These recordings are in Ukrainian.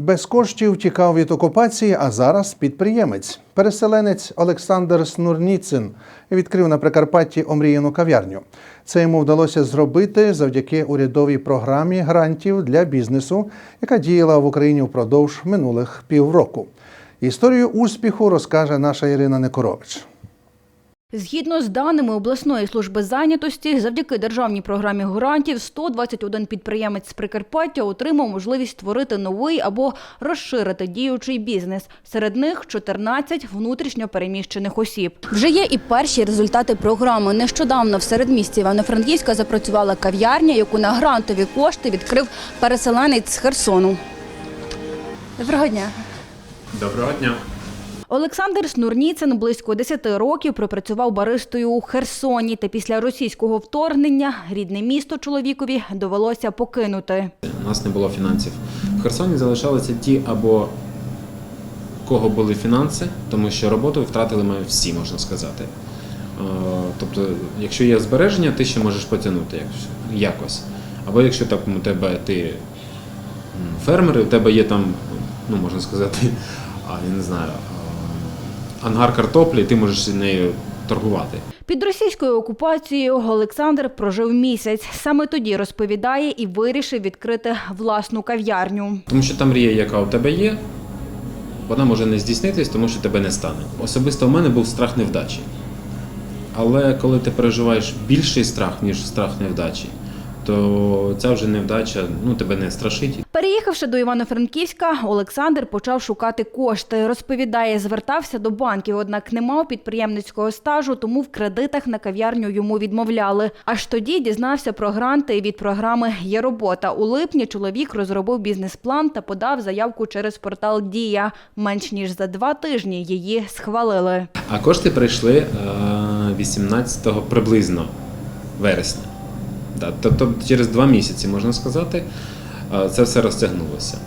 Без коштів тікав від окупації, а зараз підприємець. Переселенець Олександр Снурніцин відкрив на Прикарпатті омріяну кав'ярню. Це йому вдалося зробити завдяки урядовій програмі грантів для бізнесу, яка діяла в Україні впродовж минулих півроку. Історію успіху розкаже наша Ірина Некорович. Згідно з даними обласної служби зайнятості, завдяки державній програмі грантів 121 підприємець з Прикарпаття отримав можливість створити новий або розширити діючий бізнес. Серед них 14 внутрішньо переміщених осіб. Вже є і перші результати програми. Нещодавно в середмісті Івано-Франківська запрацювала кав'ярня, яку на грантові кошти відкрив переселенець з Херсону. Доброго дня. Доброго дня. Олександр Снурніцин близько 10 років пропрацював баристою у Херсоні, та після російського вторгнення рідне місто чоловікові довелося покинути. У нас не було фінансів. В Херсоні залишалися ті або кого були фінанси, тому що роботу втратили ми всі, можна сказати. Е, Тобто, якщо є збереження, ти ще можеш потягнути якось-. Або якщо так у тебе ти фермер, і у тебе є там, ну можна сказати, а, я не знаю, ангар картоплі, ти можеш нею торгувати. Під російською окупацією Олександр прожив місяць. Саме тоді розповідає і вирішив відкрити власну кав'ярню. Тому що та мрія, яка у тебе є, вона може не здійснитись, тому що тебе не стане. Особисто у мене був страх невдачі. Але коли ти переживаєш більший страх, ніж страх невдачі, то ця вже невдача ну, тебе не страшить. Переїхавши до Івано-Франківська, Олександр почав шукати кошти. Розповідає, звертався до банків, однак не мав підприємницького стажу, тому в кредитах на кав'ярню йому відмовляли. Аж тоді дізнався про гранти від програми Є робота. У липні чоловік розробив бізнес-план та подав заявку через портал Дія. Менш ніж за два тижні її схвалили. А кошти прийшли е, 18 приблизно вересня. Тобто через два місяці, можна сказати, е, це все розтягнулося.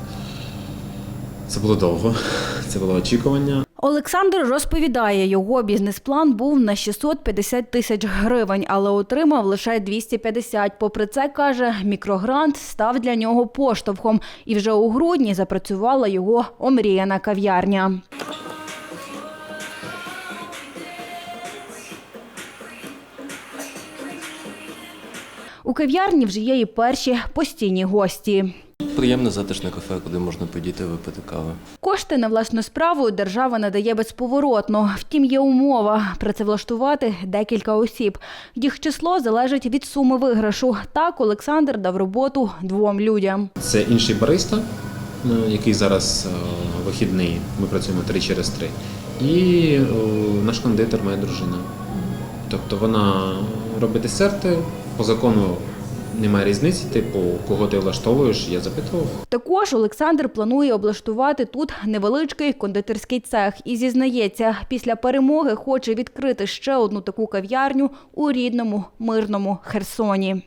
Це було довго, це було очікування. Олександр розповідає, його бізнес-план був на 650 тисяч гривень, але отримав лише 250. Попри це, каже, мікрогрант став для нього поштовхом. І вже у грудні запрацювала його омріяна кав'ярня. У кав'ярні вже є і перші постійні гості. Приємне затишне кафе, куди можна підійти випити кави. Кошти на власну справу держава надає безповоротно. Втім, є умова працевлаштувати декілька осіб. Їх число залежить від суми виграшу. Так Олександр дав роботу двом людям. Це інший бариста, ну, який зараз е, вихідний. Ми працюємо три через три. І е, наш кондитер, моя дружина. Тобто вона робить десерти. По закону немає різниці, типу, кого ти влаштовуєш, я запитував. Також Олександр планує облаштувати тут невеличкий кондитерський цех і зізнається, після перемоги хоче відкрити ще одну таку кав'ярню у рідному мирному Херсоні.